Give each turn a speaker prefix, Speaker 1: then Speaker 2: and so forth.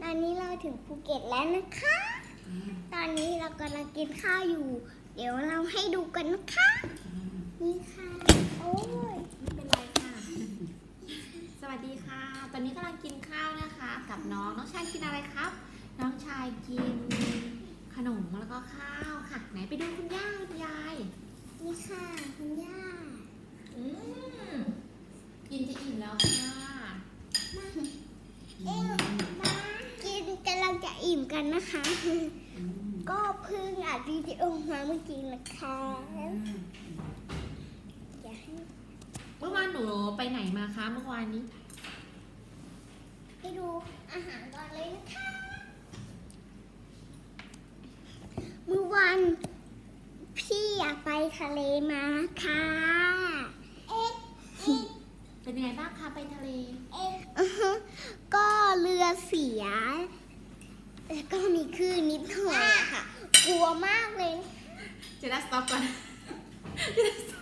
Speaker 1: ตอนนี้เราถึงภูเก็ตแล้วนะคะ ตอนนี้เรากำลังกินข้าวอยู่ เดี๋ยวเราให้ดูกันนะคะ นี่ค่ะ โอ้ย
Speaker 2: ไม่เป็นไรค่ะ สวัสดีค่ะ ตอนนี้กำลังกินข้าวนะคะ กับน้อง น้องชายกินอะไรครับ น้องชายกินขนมแล้วก็ข้าวค่ะ ไหนไปดูคุณย่าคุณยาย
Speaker 1: นี่ค่ะ คุณย่า
Speaker 2: อืมกินจะอิ่มแล้วค่ะ
Speaker 1: เอ็งมากินกำลังจะ อิ่มกันนะคะ ก็เพิ่งอัดวิดีโอมาเมื่อกี้นะคะอยากให้
Speaker 2: เมื่อวานหนูไปไหนมาคะเมื่อวานนี้
Speaker 1: ไปดูอาหารก่อนเลยนะคะ เมื่อวันพี่อยากไปทะเลมาค่ะเอ๊ะ
Speaker 2: เป็นยังไงบ้างคะไปทะเล
Speaker 1: เอ๊ะอือฮึก็เรือเสีย แล้วก็มีคลื่นนิดหน่อยค่ะ กลัวมากเลย
Speaker 2: เจด้าสต็อปก่อนเจด้าสต็อป